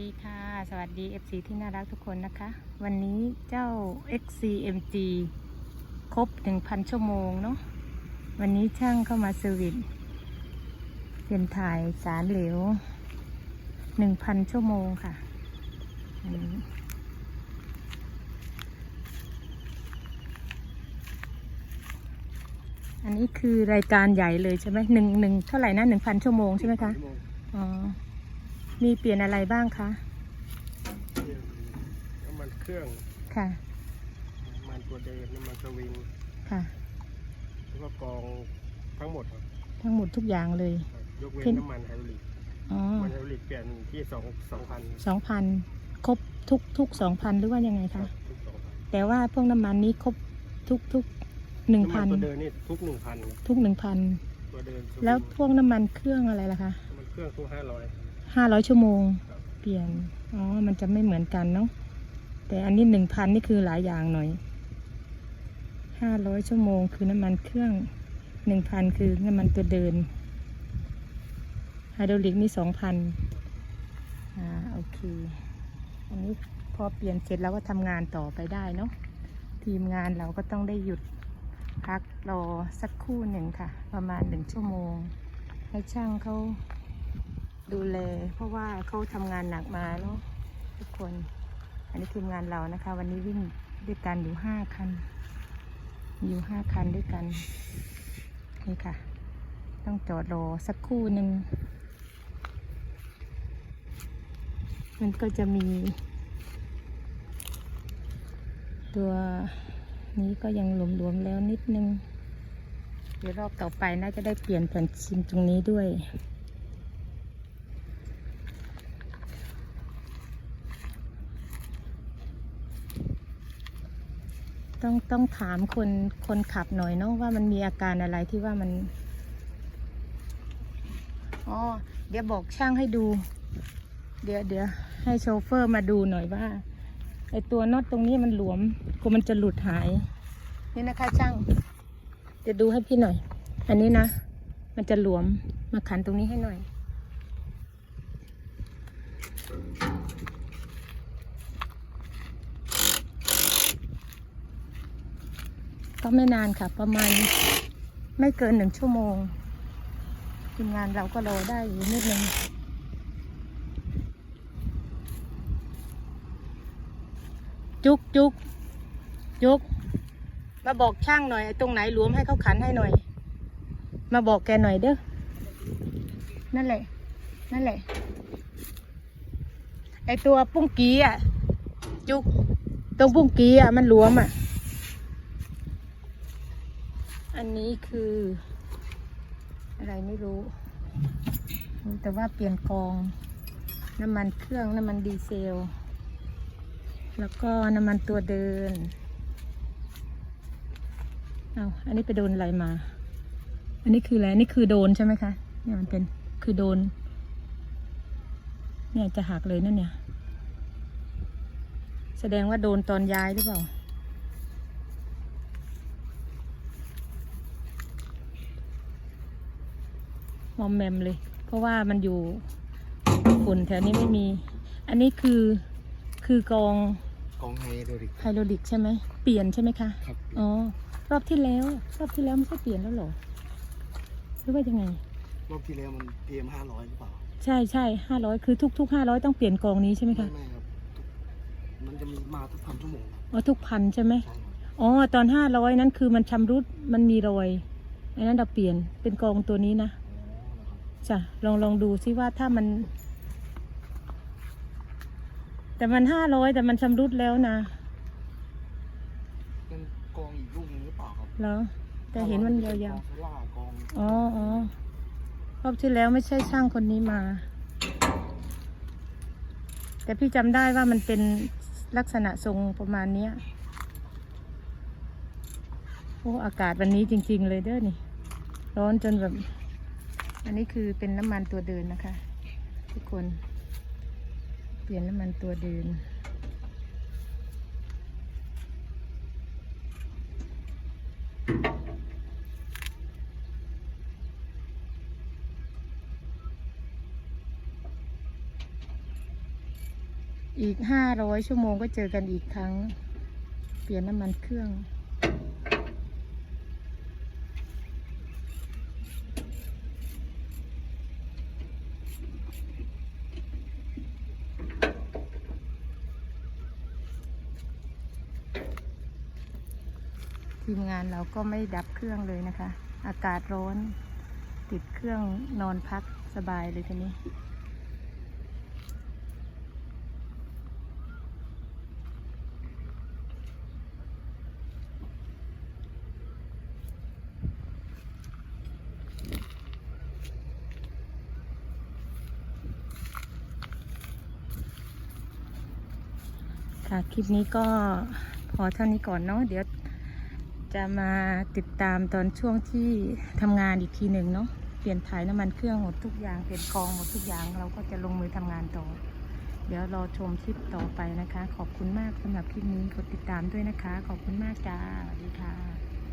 ดีค่ะ สวัสดี FC ที่น่ารักทุกคนนะคะ วันนี้เจ้า XCMG ครบ 1,000 ชั่วโมงเนาะวันนี้ช่างเข้ามาเซอร์วิสเปลี่ยนถ่ายสารเหลว 1,000 ชั่วโมงค่ะอันนี้อันนี้คือรายการใหญ่เลยใช่ไหมหนึ่งหนึ่งเท่าไหร่นะหนึ่งพันชั่วโมงใช่ไหมคะ อ๋อ มีเปลี่ยนอะไรบ้างคะน้ำมันเครื่องค่ะน้ำมันตัวเดินน้ำมันสวิงค่ะแล้วก็กรองทั้งหมดครับทั้งหมดทุกอย่างเลย ยกเว้เพิ่นนน้ำมันไฮดรอลิกอ๋อน้ำมันไฮดรอลิกเปลี่ยนที่สองสองพันสองพันครบทุกทุกสองพันหรือว่ายังไงครัคะบทุกสองพันแต่ว่าพวกน้ำมันนี้ครบทุกทุกหนึ่งน้ำมัพันตัวเดินนี่ทุกหนึ่งพันทุกหนึ่งพันตัวเดินสงแล้วพวกน้ำมันเครื่องอะไรล่ะคะน้ำมันเครื่องทุกห้าร้อย ห้าร้อยชั่วโมง เปลี่ยน อ๋อ มันจะไม่เหมือนกันเนาะ แต่อันนี้หนึ่งพันนี่คือหลายอย่างหน่อยห้าร้อยชั่วโมงคือน้ำมันเครื่องหนึ่งพันคือน้ำมันตัวเดิน ไฮดรอลิกนี่สองพันอ่า โอเค อันนี้พอเปลี่ยนเสร็จแล้วก็ทำงานต่อไปได้เนาะ ทีมงานเราก็ต้องได้หยุดพักรอสักครู่หนึ่งค่ะ ประมาณหนึ่งชั่วโมง ให้ช่างเขา ดูแล เพราะว่าเขาทำงานหนักมาเนาะทุกคน อันนี้ทีมงานเรานะคะ วันนี้วิ่งด้วยกันอยู่ห้าคัน อยู่ห้าคันด้วยกัน นี่ค่ะ ต้องจอดรอสักครู่หนึ่ง มันก็จะมี ตัวนี้ก็ยังหลวมๆแล้วนิดนึง เดี๋ยวรอบต่อไปน่าจะได้เปลี่ยนแผ่นซิมตรงนี้ด้วย ต้องต้องถามคนคนขับหน่อยเนาะว่ามันมีอาการอะไรที่ว่ามันอ๋อเดี๋ยวบอกช่างให้ดู เดี๋ยวเดี๋ยวให้โชเฟอร์มาดูหน่อยว่าไอตัวน็อตตรงนี้มันหลวมกลัวมันจะหลุดหาย นี่นะคะช่าง จะดูให้พี่หน่อย อันนี้นะ มันจะหลวมมาขันตรงนี้ให้หน่อย ก็ไม่นานค่ะ ประมาณไม่เกินหนึ่งชั่วโมงทีมงานเราก็รอได้อยู่นิดนึงจุกจุกจุกมาบอกช่างหน่อยไอ้ตรงไหนหลวมให้เขาขันให้หน่อย มาบอกแกหน่อยเด้อนั่นแหละ นั่นแหละ ไอตัวปุ้งกี้อะ จุก ตรงปุ้งกี้อะ มันหลวมอะ อันนี้คือ อะไรไม่รู้รู้ แต่ว่าเปลี่ยนกอง น้ำมันเครื่องน้ำมันดีเซล แล้วก็น้ำมันตัวเดิน เอาอันนี้ไปโดนอะไรมา อันนี้คืออะไรนนี้คือโดนใช่ไหมคะเนี่ยมันเป็นคือโดน เนี่ยจะหักเลยนั่นเนี่ย แสดงว่าโดนตอนย้ายหรือเปล่า มอมแมมเลย เพราะว่ามันอยู่ฝุ่นแถวนี้ไม่มี อันนี้คือคือกองกองไฮดรอลิก ไฮโดรลิกใช่ไหมเปลี่ยนใช่ไหมคะครับ อ๋อรอบที่แล้วรอบที่แล้วไม่ใช่เปลี่ยนแล้วเหรอหรือว่ายังไง รอบที่แล้วมัน PM ห้าร้อยหรือเปล่า ใช่ใช่ห้าร้อยคือทุกทุกห้าร้อยต้องเปลี่ยนกองนี้ใช่ไหมไม่คะไม่ครับมันจะมีมาทุกพันชั่วโมงอ๋อทุกพันใช่ไหม ใช่ครับอ๋อตอนห้าร้อยนั้นคือมันชำรุดมันมีรอยอันนั้นเราเปลี่ยนเป็นกองตัวนี้นะ จ้ะลองลองดูซิว่าถ้ามัน แต่มันห้าร้อยแต่มันชำรุดแล้วนะเป็นกองอีกลูกนึงหรือเปล่าครับแล้วแต่เห็นมันยาวกองโซล่ากองๆอ๋ออ๋อรอบที่แล้วไม่ใช่ช่างคนนี้มา แต่พี่จำได้ว่ามันเป็นลักษณะทรงประมาณเนี้ยโอ้อากาศวันนี้จริง ๆ เลยเด้อนี่ ร้อนจนแบบ อันนี้คือเป็นน้ำมันตัวเดินนะคะ ทุกคน เปลี่ยนน้ำมันตัวเดิน อีกห้าร้อยชั่วโมงก็เจอกันอีกครั้ง เปลี่ยนน้ำมันเครื่อง ทีมงานเราก็ไม่ดับเครื่องเลยนะคะ อากาศร้อน ติดเครื่องนอนพักสบายเลยทีนี้ ค่ะ คลิปนี้ก็พอเท่านี้ก่อนเนาะเดี๋ยว จะมาติดตามตอนช่วงที่ทำงานอีกทีหนึ่งเนาะเปลี่ยนถ่ายน้ำมันเครื่องหมดทุกอย่างเปลี่ยนกองหมดทุกอย่างเราก็จะลงมือทำงานต่อ เดี๋ยวรอชมคลิปต่อไปนะคะ ขอบคุณมากสำหรับคลิปนี้กดติดตามด้วยนะคะ ขอบคุณมากจ้าสวัสดีค่ะ